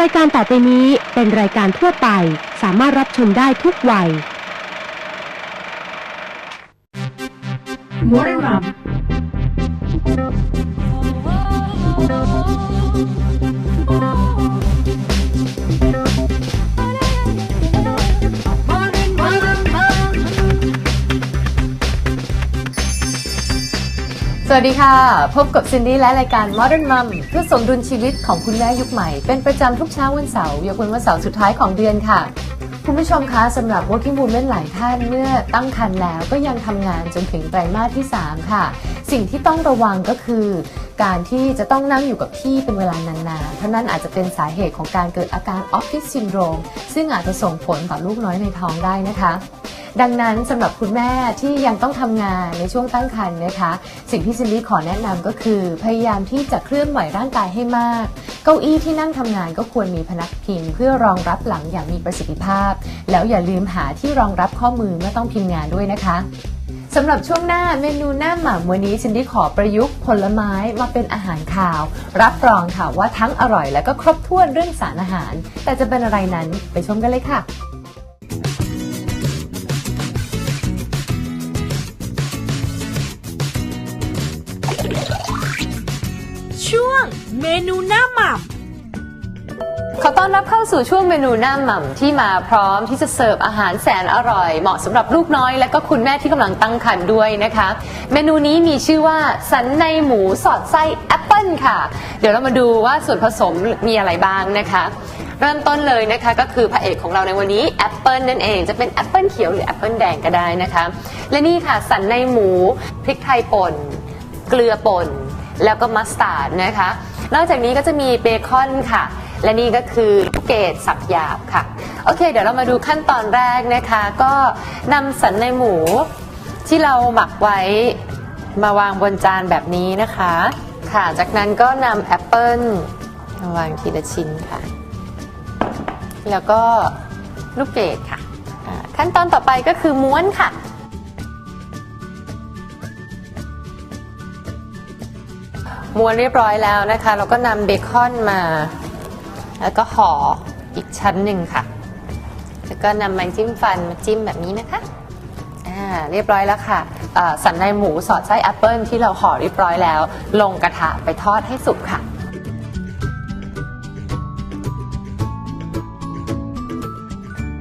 รายการต่อไปนี้เป็นรายการทั่วไป สามารถรับชมได้ทุกวัย Modern Rum วัสดีค่ะ พบกับซินดี้และรายการ Modern Mom เพื่อสมดุลชีวิตของคุณแม่ยุคใหม่ เป็นประจำทุกเช้าวันเสาร์ยกเว้นวันเสาร์สุดท้ายของเดือนค่ะ คุณผู้ชมคะสำหรับ working woman หลายท่านเมื่อตั้งครรภ์แล้วก็ยังทำงานจนถึงไตรมาสที่ 3 ค่ะ สิ่งที่ต้องระวังก็คือ การที่จะต้องนั่งอยู่กับที่เป็นเวลานานๆเพราะนั่นอาจจะเป็นสาเหตุของการเกิดอาการออฟฟิศซินโดรมซึ่งอาจจะส่งผลต่อลูกน้อยในท้องได้นะคะ ดังนั้นสำหรับคุณแม่ที่ยังต้องทำงานในช่วงตั้งครรภ์นะคะ สิ่งที่ซินดี้ขอแนะนำก็คือ พยายามที่จะเคลื่อนไหวร่างกายให้มาก เก้าอี้ที่นั่งทำงานก็ควรมีพนักพิงเพื่อรองรับหลังอย่างมีประสิทธิภาพ แล้วอย่าลืมหาที่รองรับข้อมือเมื่อต้องพิมพ์งานด้วยนะคะสำหรับช่วงหน้าเมนูหน้าหม่ำวันนี้ซินดี้ขอประยุกต์ผลไม้มาเป็นอาหารคาว รับรองค่ะว่าทั้งอร่อยและก็ครบถ้วนเรื่องสารอาหาร แต่จะเป็นอะไรนั้นไปชมกันเลยค่ะ นูหน้าหม่ำขอต้อนรับเข้าสู่ช่วงเมนูหน้าหม่ำที่มาพร้อมที่จะเสิร์ฟอาหารแสนอร่อย เหมาะสำหรับลูกน้อยและก็คุณแม่ที่กำลังตั้งครรภ์ด้วยนะคะ เมนูนี้มีชื่อว่าสันในหมูสอดไส้แอปเปิลค่ะ เดี๋ยวเรามาดูว่าส่วนผสมมีอะไรบ้างนะคะ เริ่มต้นเลยนะคะก็คือพระเอกของเราในวันนี้แอปเปิลนั่นเองจะเป็นแอปเปิลเขียวหรือแอปเปิลแดงก็ได้นะคะ และนี่ค่ะสันในหมูพริกไทยป่น เกลือป่น แล้วก็มัสตาร์ดนะคะ นอกจากนี้ก็จะมีเบคอนค่ะ และนี่ก็คือเกรดสับหยาบค่ะ โอเค เดี๋ยวเรามาดูขั้นตอนแรกนะคะ ก็นำสันในหมูที่เราหมักไว้มาวางบนจานแบบนี้นะคะ ค่ะ จากนั้นก็นำแอปเปิลมาวางทีละชิ้นค่ะ แล้วก็ลูกเกดค่ะ ขั้นตอนต่อไปก็คือม้วนค่ะ ม้วนเรียบร้อยแล้วนะคะ เราก็นำเบคอนมา แล้วก็ห่ออีกชั้นหนึ่งค่ะ แล้วก็นำไม้จิ้มฟันมาจิ้มแบบนี้นะคะอ่าเรียบร้อยแล้วค่ะสันในหมูสอดไส้แอปเปิลที่เราห่อเรียบร้อยแล้ว ลงกระทะไปทอดให้สุกค่ะ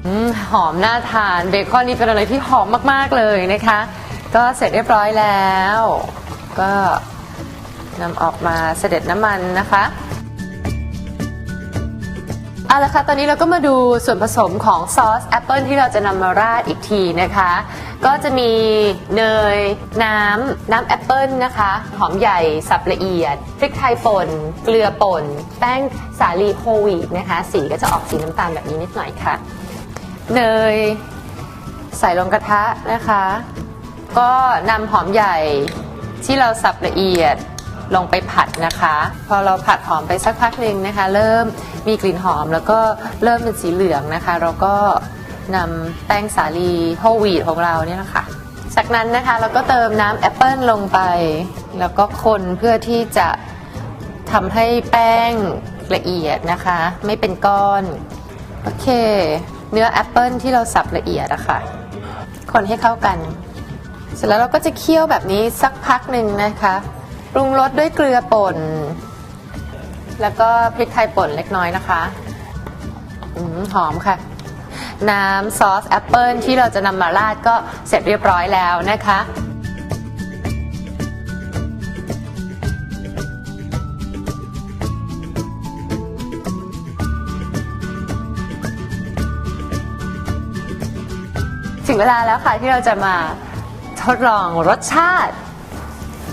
อหอมน่าทานเบคอนนี่เป็นอะไรที่หอมมาก ๆ เลยนะคะ ก็เสร็จเรียบร้อยแล้ว ก็ นำออกมาเสด็จน้ำมันนะคะเอาละค่ะ ตอนนี้เราก็มาดูส่วนผสมของซอสแอปเปิลที่เราจะนำมาราดอีกทีนะคะ ก็จะมีเนย น้ำ น้ำแอปเปิลนะคะ หอมใหญ่สับละเอียด พริกไทยป่น เกลือป่น แป้งสาลีโฮวีตนะคะ สีก็จะออกสีน้ำตาลแบบนี้นิดหน่อยค่ะ เนย ใส่ลงกระทะนะคะ ก็นำหอมใหญ่ที่เราสับละเอียด ลงไปผัดนะคะ พอเราผัดหอมไปสักพักหนึ่งนะคะ เริ่มมีกลิ่นหอมแล้วก็เริ่มเป็นสีเหลืองนะคะ เราก็นำแป้งสาลีโฮวีตของเราเนี่ยนะคะจากนั้นนะคะเราก็เติมน้ำแอปเปิลลงไป แล้วก็คนเพื่อที่จะทำให้แป้งละเอียดนะคะ ไม่เป็นก้อน โอเค เนื้อแอปเปิลที่เราสับละเอียดอะค่ะ คนให้เข้ากัน เสร็จแล้วเราก็จะเคี่ยวแบบนี้สักพักหนึ่งนะคะ ปรุงรสด้วยเกลือป่น แล้วก็พริกไทยป่นเล็กน้อยนะคะอหอมค่ะ น้ำซอสแอปเปิลที่เราจะนำมาราดก็เสร็จเรียบร้อยแล้วนะคะถึงเวลาแล้วค่ะที่เราจะมาทดลองรสชาติ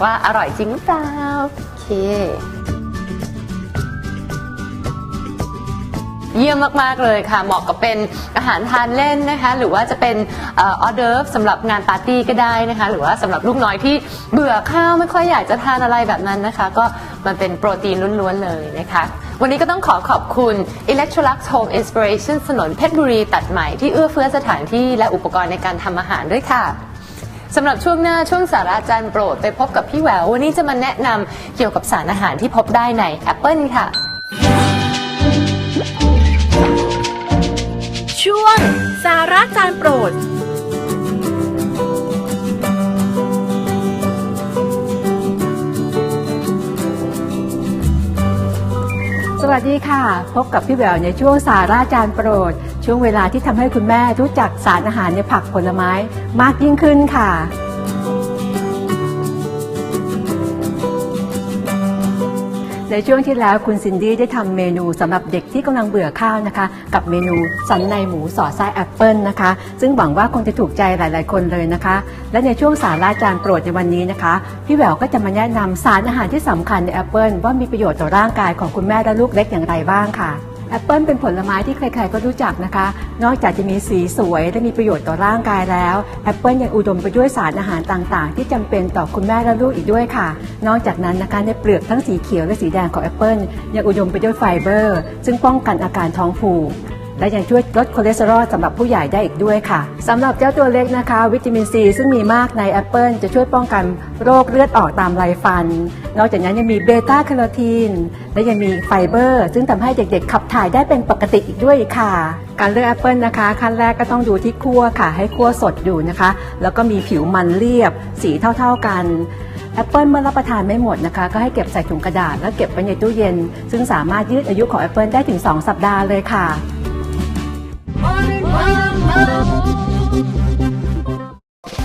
ว่าอร่อยจริงหรือเปล่าโอเค เยี่ยมมาก ๆ เลยค่ะ เหมาะกับเป็นอาหารทานเล่นนะคะ หรือว่าจะเป็นออเดอร์ฟสำหรับงานปาร์ตี้ก็ได้นะคะ หรือว่าสำหรับลูกน้อยที่เบื่อข้าวไม่ค่อยอยากจะทานอะไรแบบนั้นนะคะ ก็มันเป็นโปรตีนล้วน ๆ เลยนะคะวันนี้ก็ต้องขอขอบคุณ Electrolux Home Inspiration ถนนเพชรบุรีตัดใหม่ที่เอื้อเฟื้อสถานที่และอุปกรณ์ในการทำอาหารด้วยค่ะ สำหรับช่วงหน้าช่วงสาระอาจารย์โปรดไปพบกับพี่แหวววันนี้จะมาแนะนำเกี่ยวกับสารอาหารที่พบได้ในแอปเปิลค่ะ ช่วงสาระจานโปรดสวัสดีค่ะ พบกับพี่แหววในช่วงสาราจารย์โปรด ช่วงเวลาที่ทำให้คุณแม่รู้จักสารอาหารในผักผลไม้มากยิ่งขึ้นค่ะในช่วงที่แล้วคุณซินดี้ได้ทำเมนูสำหรับเด็กที่กำลังเบื่อข้าวนะคะ กับเมนูสันในหมูสอดไส้แอปเปิลนะคะ ซึ่งหวังว่าคงจะถูกใจหลาย ๆ คนเลยนะคะ และในช่วงสาราจารย์โปรดในวันนี้นะคะ พี่แหววก็จะมาแนะนำสารอาหารที่สำคัญในแอปเปิลว่ามีประโยชน์ต่อร่างกายของคุณแม่และลูกเล็กอย่างไรบ้างค่ะ แอปเปิลเป็นผลไม้ที่ใครๆก็รู้จักนะคะ นอกจากจะมีสีสวยและมีประโยชน์ต่อร่างกายแล้วแอปเปิลยังอุดมไปด้วยสารอาหารต่างๆ ที่จำเป็นต่อคุณแม่และลูกอีกด้วยค่ะ นอกจากนั้นนะคะในเปลือกทั้งสีเขียวและสีแดงของแอปเปิลยังอุดมไปด้วยไฟเบอร์ ซึ่งป้องกันอาการท้องผูก และยังช่วยลดคอเลสเตอรอลสำหรับผู้ใหญ่ได้อีกด้วยค่ะสำหรับเจ้าตัวเล็กนะคะ วิตามินซีซึ่งมีมากในแอปเปิลจะช่วยป้องกันโรคเลือดออกตามไรฟัน นอกจากนั้นยังมีเบต้าแคโรทีน และยังมีไฟเบอร์ ซึ่งทำให้เด็กๆ ขับถ่ายได้เป็นปกติอีกด้วยค่ะ การเลือกแอปเปิลนะคะ ขั้นแรกก็ต้องดูที่คั่วค่ะ ให้คั่วสดอยู่นะคะ แล้วก็มีผิวมันเรียบ สีเท่าๆกันแอปเปิลเมื่อรับประทานไม่หมดนะคะ ก็ให้เก็บใส่ถุงกระดาษแล้วเก็บไว้ในตู้เย็น ซึ่งสามารถยืดอายุของแอปเปิลได้ถึง 2 สัปดาห์เลยค่ะ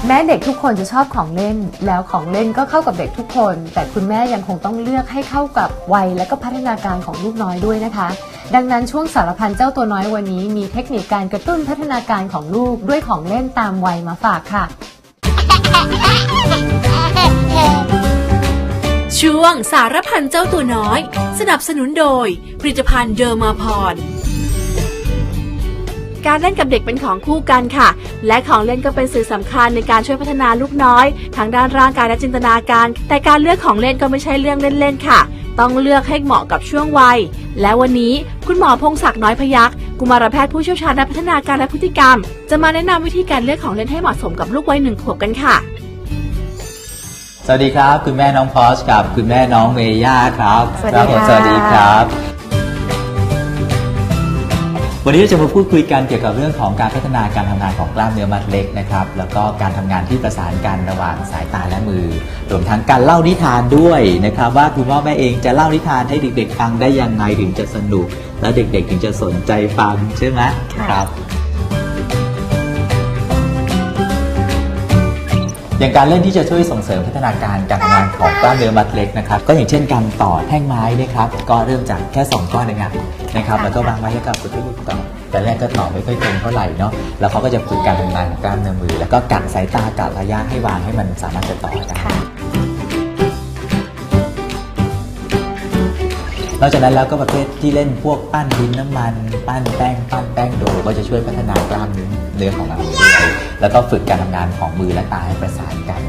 แม้เด็กทุกคนจะชอบของเล่น แล้วของเล่นก็เข้ากับเด็กทุกคน แต่คุณแม่ยังคงต้องเลือกให้เข้ากับวัยและก็พัฒนาการของลูกน้อยด้วยนะคะ ดังนั้นช่วงสารพันเจ้าตัวน้อยวันนี้ มีเทคนิคการกระตุ้นพัฒนาการของลูกด้วยของเล่นตามวัยมาฝากค่ะ ช่วงสารพันเจ้าตัวน้อย สนับสนุนโดยผลิตภัณฑ์เดอร์มาพร การเล่นกับเด็กเป็นของคู่กันค่ะ และของเล่นก็เป็นสื่อสำคัญในการช่วยพัฒนาลูกน้อยทั้งด้านร่างกายและจินตนาการ แต่การเลือกของเล่นก็ไม่ใช่เรื่องเล่นๆค่ะ ต้องเลือกให้เหมาะกับช่วงวัย และวันนี้คุณหมอพงศักดิ์น้อยพยักกุมารแพทย์ผู้เชี่ยวชาญด้านพัฒนาการและพฤติกรรม จะมาแนะนำวิธีการเลือกของเล่นให้เหมาะสมกับลูกวัยหนึ่งขวบกันค่ะสวัสดีครับ คุณแม่น้องพอชกับ คุณแม่น้องเมย่าครับสวัสดีครับผมค่ะสวัสดีครับ วันนี้เราจะมาพูดคุยกันเกี่ยวกับเรื่องของการพัฒนาการทำงานของกล้ามเนื้อมัดเล็กนะครับแล้วก็การทำงานที่ประสานกันระหว่างสายตาและมือรวมทั้งการเล่านิทานด้วยนะครับ ว่าคุณพ่อแม่เองจะเล่านิทานให้เด็กๆฟังได้ยังไงถึงจะสนุก และเด็กๆถึงจะสนใจฟังใช่ไหมครับ อย่างการเล่นที่จะช่วยส่งเสริมพัฒนาการการทำงานของกล้ามเนื้อมัดเล็กนะครับ ก็อย่างเช่นการต่อแท่งไม้นะครับ ก็เริ่มจากแค่ 2 ก้อนเองอะนะครับ แล้วก็วางไว้ให้กับคุณลูกต่อแต่แรกก็ต่อไม่ค่อยตรงเท่าไหร่เนาะ แล้วเขาก็จะฝึกการทำงานของกล้ามเนื้อมือ แล้วก็กัดสายตากัดระยะให้วางให้มันสามารถจะต่อได้นอกจากนั้นแล้วก็ประเภทที่เล่นพวกปั้นดินน้ำมัน ปั้นแป้งปั้นแป้งโดก็จะช่วยพัฒนากล้ามเนื้อ เรื่อของเราด้วยแล้วก็ฝึกการทำงานของมือและตาให้ประสานกัน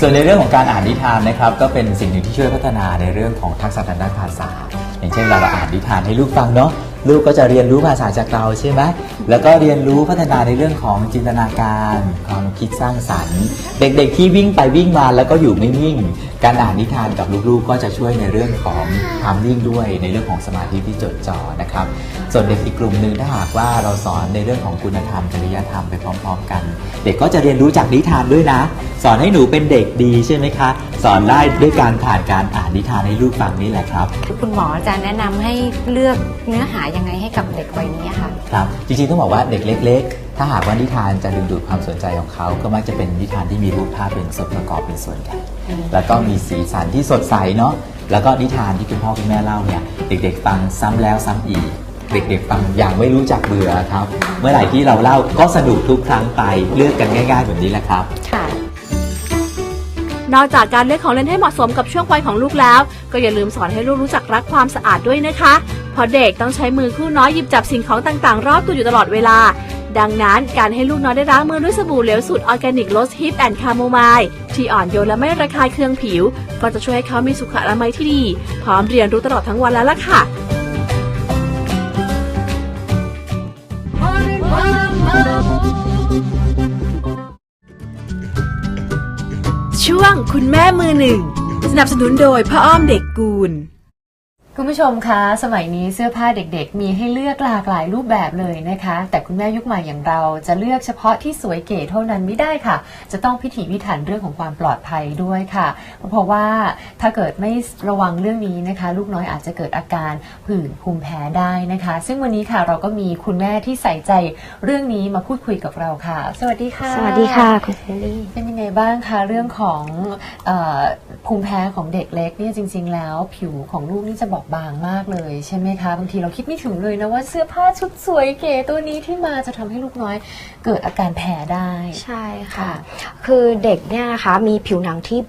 ส่วนในเรื่องของการอ่านนิทานนะครับ ก็เป็นสิ่งหนึ่งที่ช่วยพัฒนาในเรื่องของทักษะทางด้านภาษา อย่างเช่นเราอ่านนิทานให้ลูกฟังเนาะ ลูกก็จะเรียนรู้ภาษาจากเราใช่ไหมแล้วก็เรียนรู้พัฒนาในเรื่องของจินตนาการความคิดสร้างสรรค์ เด็กๆที่วิ่งไปวิ่งมาแล้วก็อยู่ไม่นิ่ง การอ่านนิทานกับลูกๆ ก็จะช่วยในเรื่องของความนิ่งด้วยในเรื่องของสมาธิที่จดจ่อนะครับ ส่วนเด็กอีกกลุ่มหนึ่งถ้าหากว่าเราสอนในเรื่องของคุณธรรมจริยธรรมไปพร้อม ๆ กัน เด็กก็จะเรียนรู้จากนิทานด้วยนะ สอนให้หนูเป็นเด็กดีใช่ไหมคะ สอนได้ด้วยการผ่านการอ่านนิทานให้ลูกฟังนี่แหละครับ คุณหมอจะแนะนำให้เลือกเนื้อหายังไงให้กับเด็กวัยนี้ค่ะครับจริงๆต้องบอกว่าเด็กเล็ก ๆ ถ้าหากว่านิทานจะดึงดูดความสนใจของเขา ก็มักจะเป็นนิทานที่มีรูปภาพเป็นส่วนประกอบเป็นส่วนใหญ่แล้วก็มีสีสันที่สดใสเนาะแล้วก็นิทานที่คุณพ่อคุณแม่เล่าเนี่ยเด็ก ๆ ฟังซ้ำแล้วซ้ำอีกเด็กๆฟังอย่างไม่รู้จักเบื่อครับ เมื่อไหร่ที่เราเล่าก็สนุกทุกครั้งไปเลือกกันง่ายๆแบบนี้แหละครับค่ะนอกจากการเลือกของเล่นให้เหมาะสมกับช่วงวัยของลูกแล้ว ก็อย่าลืมสอนให้ลูกรู้จักรักความสะอาดด้วยนะคะ เพราะเด็กต้องใช้มือคู่น้อยหยิบจับสิ่งของต่างๆ รอบตัวอยู่ตลอดเวลา ดังนั้นการให้ลูกน้อยได้ล้างมือด้วยสบู่เหลวสูตรออร์แกนิกโรสฮิปแอนด์คาโมไมล์ที่อ่อนโยนและไม่ระคายเคืองผิว ก็จะช่วยให้เขามีสุขอนามัยที่ดี พร้อมเรียนรู้ตลอดทั้งวันแล้วล่ะค่ะช่วงคุณแม่มือหนึ่ง สนับสนุนโดยพ่ออ้อมเด็กกูล คุณผู้ชมคะ สมัยนี้เสื้อผ้าเด็กๆ มีให้เลือกหลากหลายรูปแบบเลยนะคะ แต่คุณแม่ยุคใหม่อย่างเราจะเลือกเฉพาะที่สวยเก๋เท่านั้นไม่ได้ค่ะ จะต้องพิถีพิถันเรื่องของความปลอดภัยด้วยค่ะ เพราะว่าถ้าเกิดไม่ระวังเรื่องนี้นะคะ ลูกน้อยอาจจะเกิดอาการผื่นภูมิแพ้ได้นะคะ ซึ่งวันนี้ค่ะเราก็มีคุณแม่ที่ใส่ใจเรื่องนี้มาพูดคุยกับเราค่ะ สวัสดีค่ะ สวัสดีค่ะคุณซินดี้เป็นยังไงบ้างคะเรื่องของเออภูมิแพ้ของเด็กเล็กเนี่ยจริง ๆ แล้วผิวของลูกนี่จะบอบบางมากเลยใช่ไหมคะ บางทีเราคิดไม่ถึงเลยนะว่าเสื้อผ้าชุดสวยเก๋ตัวนี้ที่มาจะทำให้ลูกน้อยเกิดอาการแพ้ได้ ใช่ค่ะค่ะคือเด็กเนี่ยนะคะมีผิวหนังที่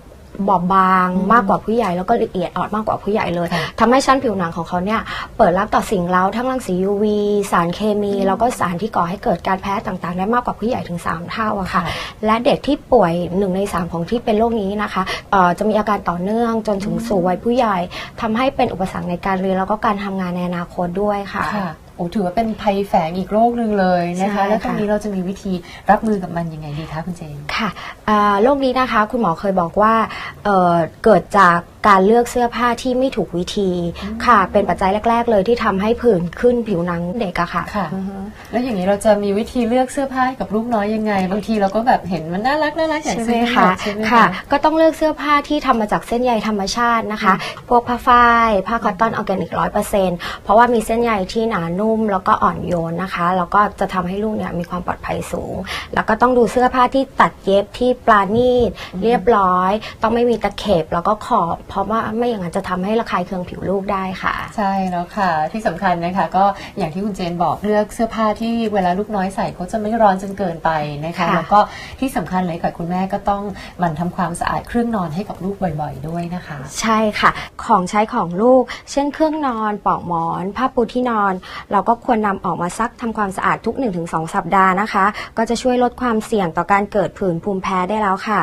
บอบบางมากกว่าผู้ใหญ่แล้วก็ละเอียดอ่อนมากกว่าผู้ใหญ่เลยค่ะทำให้ชั้นผิวหนังของเขาเนี่ยเปิดรับต่อสิ่งเร้าทั้งรังสี UV สารเคมี แล้วก็สารที่ก่อให้เกิดการแพ้ต่างๆ ได้มากกว่าผู้ใหญ่ถึง 3 เท่าอะค่ะ และเด็กที่ป่วยหนึ่งใน 3 ของที่เป็นโรคนี้นะคะเอ่อจะมีอาการต่อเนื่องจนถึงสู่วัยผู้ใหญ่ทำให้เป็นอุปสรรคในการเรียนแล้วก็การทำงานในอนาคตด้วยค่ะค่ะ โอ้ถือว่าเป็นภัยแฝงอีกโรคหนึ่งเลยนะคะใช่แล้วตรงค่ะนี้เราจะมีวิธีรับมือกับมันยังไงดีคะคุณเจนค่ะอ่าโรคนี้นะคะคุณหมอเคยบอกว่าเอ่อเกิดจากการเลือกเสื้อผ้าที่ไม่ถูกวิธีค่ะ เป็นปัจจัยแรก ๆ เลยที่ทำให้ผื่นขึ้นผิวหนังเด็กอะค่ะค่ะอือฮึแล้วอย่างนี้เราจะมีวิธีเลือกเสื้อผ้าให้กับลูกน้อยยังไง บางทีเราก็แบบเห็นมันน่ารักน่ารักอยากใช่ไหซื้มอคะใช่ไหมค่ะคะก็ต้องเลือกเสื้อผ้าที่ทำมาจากเส้นใยธรรมชาตินะคะ พวกผ้าฝ้ายผ้าคอตตอนออร์แกนิกร้อยเปอร์เซ็นต์เพราะว่ามีเส้นใยที่หนานุ่มแล้วก็อ่อนโยนนะคะแล้วก็จะทำให้ลูกเนี่ยมีความปลอดภัยสูง แล้วก็ต้องดูเสื้อผ้าที่ตัดเย็บที่ปราณีตเรียบร้อย ต้องไม่มีตะเข็บแล้วก็ขอบ เพราะว่าไม่อย่างนั้นจะทำให้ระคายเคืองผิวลูกได้ค่ะ ใช่แล้วค่ะ ที่สำคัญนะคะ ก็อย่างที่คุณเจนบอกเลือกเสื้อผ้าที่เวลาลูกน้อยใส่เขาจะไม่ร้อนจนเกินไปนะคะค่ะแล้วก็ที่สำคัญเลยค่ะคุณแม่ก็ต้องหมั่นทำความสะอาดเครื่องนอนให้กับลูกบ่อย ๆ ด้วยนะคะ ใช่ค่ะ ของใช้ของลูก เช่นเครื่องนอนปลอกหมอน ผ้าปูที่นอนเราก็ควรนำออกมาซักทำความสะอาดทุก 1-2 สัปดาห์นะคะ ก็จะช่วยลดความเสี่ยงต่อการเกิดผื่นภูมิแพ้ได้แล้วค่ะ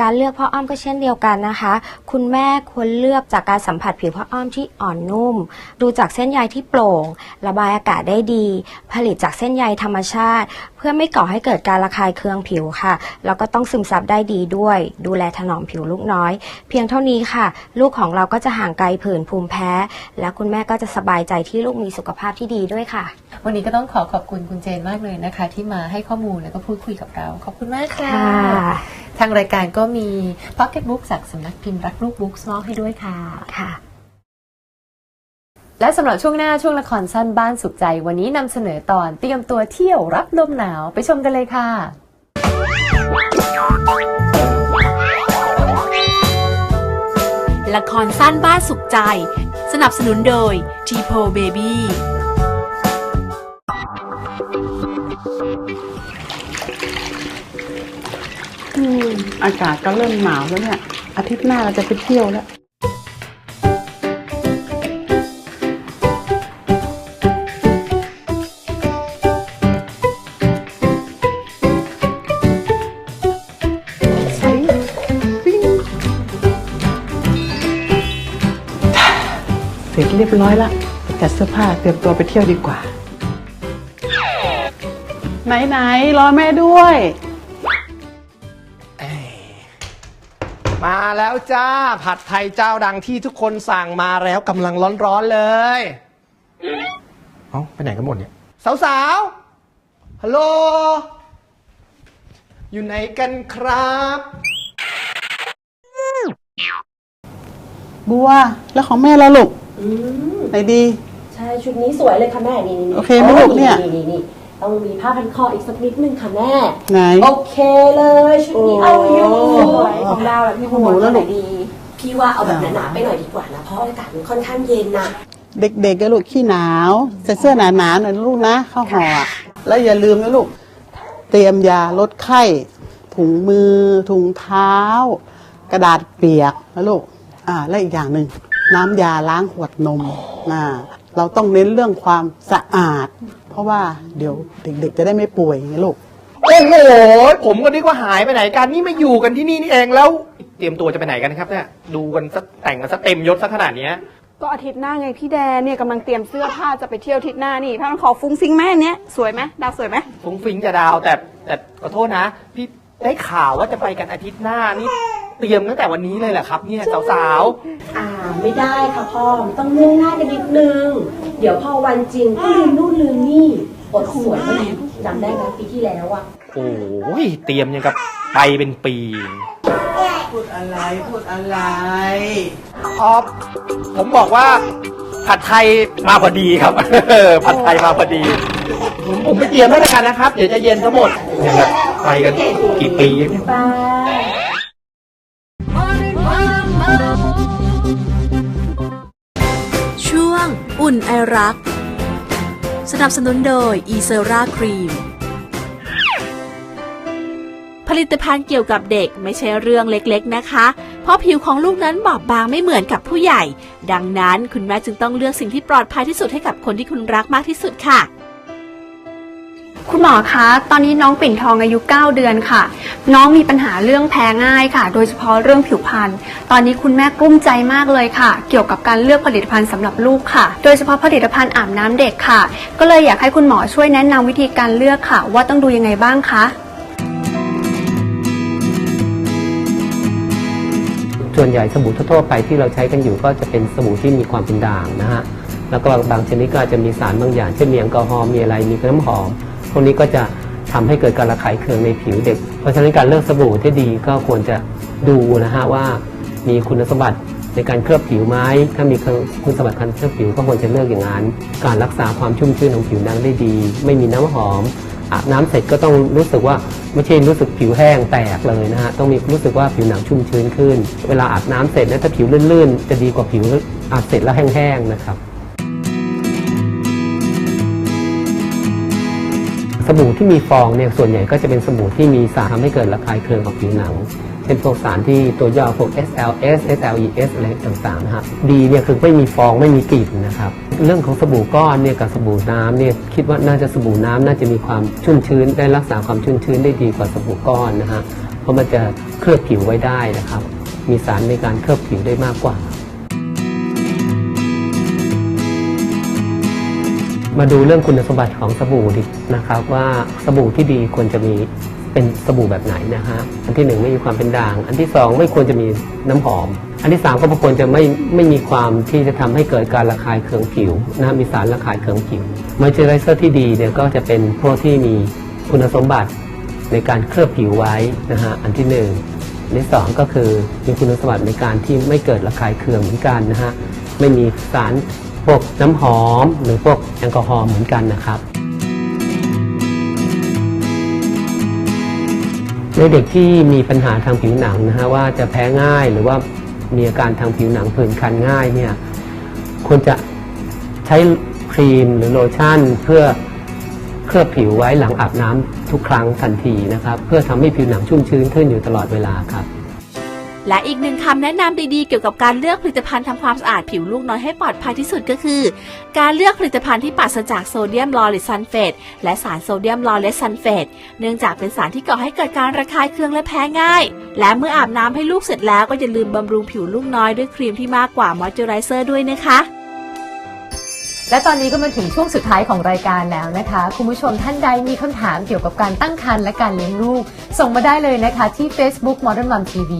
การเลือกพ่ออ้อมก็เช่นเดียวกันนะคะ คุณแม่ควรเลือกจากการสัมผัสผิวพ่ออ้อมที่อ่อนนุ่ม ดูจากเส้นใยที่โปร่ง ระบายอากาศได้ดี ผลิตจากเส้นใยธรรมชาติ เพื่อไม่ก่อให้เกิดการระคายเคืองผิวค่ะ แล้วก็ต้องซึมซับได้ดีด้วย ดูแลถนอมผิวลูกน้อย เพียงเท่านี้ค่ะ ลูกของเราก็จะห่างไกลผื่นภูมิแพ้ และคุณแม่ก็จะสบายใจที่ลูกมีสุขภาพที่ดีด้วยค่ะ วันนี้ก็ต้องขอขอบคุณคุณเจนมากเลยนะคะ ที่มาให้ข้อมูลแล้วก็พูดคุยกับเรา ขอบคุณมากค่ะค่ะ ทางรายการก็มี Pocket Book จากสำนักพิมพ์รักลูกบุ๊กมอบให้ด้วยค่ะค่ะ และสำหรับช่วงหน้าช่วงละครสั้นบ้านสุขใจ วันนี้นำเสนอตอนเตรียมตัวเที่ยวรับลมหนาวไปชมกันเลยค่ะละครสั้นบ้านสุขใจ สนับสนุนโดยทีโพเบบี้ อากาศก็เริ่มหนาวแล้วเนี่ย อาทิตย์หน้าเราจะไปเที่ยวแล้วเสร็จเรียบร้อยแล้วจัดเสื้อผ้าเตรียมตัวไปเที่ยวดีกว่า ไหน ๆ รอแม่ด้วย แล้วจ้า ผัดไทยเจ้าดังที่ทุกคนสั่งมาแล้วกำลังร้อนๆเลยเอ้าไปไหนกันหมดเนี่ย สาวๆฮัลโหลอยู่ไหนกันครับ บัว แล้วของแม่แล้วลูกไหนดี ใช่ชุดนี้สวยเลยค่ะแม่ นี่นี่โอเคไหมลูกเนี่ย นี่นี่ ต้องมีผ้าพันคออีกสักนิดนึงค่ะแม่ ไหน โอเคเลยชุดนี้เอาอยู่โอ้สวยของเราแหละพี่โอ้บัวโหแล้วลูกดี พี่ว่าเอาแบบหนาๆไปหน่อยดีกว่านะเพราะอากาศมันค่อนข้างเย็นนะเด็กๆก็ลูกขี้หนาวใส่เสื้อหนาๆหน่อยนะลูกนะเข้าห่ออะแล้วอย่าลืมนะลูก เตรียมยาลดไข้ ถุงมือ ถุงเท้า กระดาษเปียกนะลูกอ่าและอีกอย่างหนึ่งน้ำยาล้างขวดนมอ่าเราต้องเน้นเรื่องความสะอาด เพราะว่าเดี๋ยวเด็กๆจะได้ไม่ป่วยไงลูก โอ้โห ผมก็นึกว่าหายไปไหนกัน นี่มาอยู่กันที่นี่นี่เองแล้ว เตรียมตัวจะไปไหนกันครับเนี่ย ดูกันซะแต่งกันซะเต็มยศซะขนาดเนี้ยก็อาทิตย์หน้าไงพี่แดนเนี่ยกำลังเตรียมเสื้อผ้าจะไปเที่ยวอาทิตย์หน้านี่ผ้ามันขอฟุ้งฟิ้งแม่เนี้ยสวยไหมดาวสวยไหมฟุ้งฟิงจะดาวแต่แต่ขอโทษนะ พี่ได้ข่าวว่าจะไปกันอาทิตย์หน้านี่เตรียมตั้งแต่วันนี้เลยเหรอครับ เนี่ยสาวอ่าไม่ได้ค่ะพ่อมันต้องเลื่อนหน้ากันนิดนึง เดี๋ยวพอวันจริงก็ลืมนู่นลืมนี่อดสวยก็ดีจำได้ไหมปีที่แล้วอะๆโอ้ยเตรียมยังกับไปเป็นปี พูดอะไรพูดอะไรพอผมบอกว่าผัดไทยมาพอดีครับผัดไทยมาพอดี ผมผมไปเตรียมแล้วกันนะครับ เดี๋ยวจะเย็นทั้งหมดเนี่ยครับไปกันกี่ปีเนี่ อุ่นไอรัก สนับสนุนโดยอีเซราครีม ผลิตภัณฑ์เกี่ยวกับเด็กไม่ใช่เรื่องเล็กๆนะคะ เพราะผิวของลูกนั้นบอบบางไม่เหมือนกับผู้ใหญ่ ดังนั้นคุณแม่จึงต้องเลือกสิ่งที่ปลอดภัยที่สุดให้กับคนที่คุณรักมากที่สุดค่ะ คุณหมอคะ ตอนนี้น้องปิ่นทองอายุ 9 เดือนค่ะ น้องมีปัญหาเรื่องแพ้ง่ายค่ะ โดยเฉพาะเรื่องผิวพรรณ ตอนนี้คุณแม่กลุ้มใจมากเลยค่ะ เกี่ยวกับการเลือกผลิตภัณฑ์สำหรับลูกค่ะ โดยเฉพาะผลิตภัณฑ์อาบน้ำเด็กค่ะ ก็เลยอยากให้คุณหมอช่วยแนะนำวิธีการเลือกค่ะ ว่าต้องดูยังไงบ้างคะส่วนใหญ่สบู่ทั่วไปที่เราใช้กันอยู่ก็จะเป็นสบู่ที่มีความเป็นด่างนะฮะแล้วก็บางชนิดก็จจะมีสารบางอย่างเช่นมีแอลกอฮอล์มีอะไรมีน้ำหอม พวกนี้ก็จะทำให้เกิดการระคายเคืองในผิวเด็ก เพราะฉะนั้นการเลือกสบู่ที่ดีก็ควรจะดูนะฮะว่ามีคุณสมบัติในการเคลือบผิวไหมถ้ามีคุณสมบัติการเคลือบผิวก็ควรจะเลือกอย่างนั้น การรักษาความชุ่มชื้นของผิวนังได้ดี ไม่มีน้ำหอมอาบน้ำเสร็จก็ต้องรู้สึกว่าไม่ใช่รู้สึกผิวแห้งแตกเลยนะฮะต้องมีรู้สึกว่าผิวหนังชุ่มชื้นขึ้น เวลาอาบน้ำเสร็จนะถ้าผิวลื่นๆ จะดีกว่าผิวอาบเสร็จแล้วแห้งๆนะครับ บู่ที่มีฟองเนี่ยส่วนใหญ่ก็จะเป็นสบู่ที่มีสารทำให้เกิดระคายเคืองกับผิวหนังเช่นพวกสารที่ตัวย่อพวก SLS SLES อะไรต่างๆนะฮะดีเนี่ยคือไม่มีฟองไม่มีกลิ่นนะครับเรื่องของสบู่ก้อนเนี่ยกับสบู่น้ำเนี่ยคิดว่าน่าจะสบู่น้ำน่าจะมีความชุ่มชื้น ได้รักษาความชุ่มชื้นได้ดีกว่าสบู่ก้อนนะฮะเพราะมันจะเคลือบผิวไว้ได้นะครับ มีสารในการเคลือบผิวได้มากกว่า มาดูเรื่องคุณสมบัติของสบู่ดินะครับว่าสบู่ที่ดีควรจะมีเป็นสบู่แบบไหนนะฮะอันที่หนึ่งไม่มีความเป็นด่าง อันที่สองไม่ควรจะมีน้ำหอม อันที่สามก็ควรจะไม่ไม่มีความที่จะทำให้เกิดการระคายเคืองผิวนะมีสารระคายเคืองผิวมอยเจอไรเซอร์ที่ดีเนี่ยก็จะเป็นพวกที่มีคุณสมบัติในการเคลือบผิวไว้นะฮะอันที่หนึ่งอันที่สองก็คือมีคุณสมบัติในการที่ไม่เกิดระคายเคืองเหมือนกันนะฮะไม่มีสาร พวกน้ำหอมหรือพวกแอลกอฮอล์เหมือนกันนะครับ ในเด็กที่มีปัญหาทางผิวหนังนะฮะว่าจะแพ้ง่ายหรือว่ามีอาการทางผิวหนังผื่นคันง่ายเนี่ยควรจะใช้ครีมหรือโลชั่น เพื่อเคลือบผิวไว้หลังอาบน้ำทุกครั้งทันทีนะครับ เพื่อทำให้ผิวหนังชุ่มชื้นขึ้นอยู่ตลอดเวลาครับ และอีกหนึ่งคำแนะนำดีๆ เกี่ยวกับการเลือกผลิตภัณฑ์ทำความสะอาดผิวลูกน้อยให้ปลอดภัยที่สุดก็คือ การเลือกผลิตภัณฑ์ที่ปราศจากโซเดียมลอเรตซันเฟตและสารโซเดียมลอเรตซันเฟตเนื่องจากเป็นสารที่ก่อให้เกิดการระคายเคืองและแพ้ง่าย และเมื่ออาบน้ำให้ลูกเสร็จแล้วก็อย่าลืมบำรุงผิวลูกน้อยด้วยครีมที่มากกว่ามอยเจอไรเซอร์ด้วยนะคะ และตอนนี้ก็มาถึงช่วงสุดท้ายของรายการแล้วนะคะ คุณผู้ชมท่านใดมีคำถามเกี่ยวกับการตั้งครรภ์และการเลี้ยงลูก ส่งมาได้เลยนะคะที่ Facebook Modern Mom TV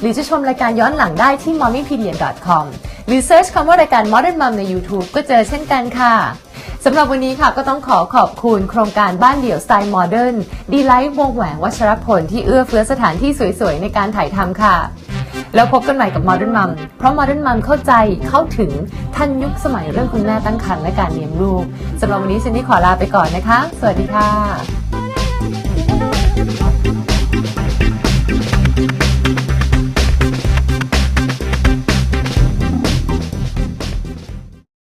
หรือจะชมรายการย้อนหลังได้ที่ mommypedia.com หรือเซิร์ชคำว่ารายการ Modern Mom ใน YouTube ก็เจอเช่นกันค่ะสำหรับวันนี้ค่ะก็ต้องขอขอบคุณโครงการบ้านเดี่ยวสไตล์โมเดิร์นดีไลท์วงแหวนวัชรพลที่เอื้อเฟื้อสถานที่สวยๆในการถ่ายทำค่ะ แล้วพบกันใหม่กับ Modern Mom เพราะ Modern Mom เข้าใจเข้าถึงทันยุคสมัยเรื่องคุณแม่ตั้งครรภ์และการเลี้ยงลูกสำหรับวันนี้ซินดี้ขอลาไปก่อนนะคะ สวัสดีค่ะ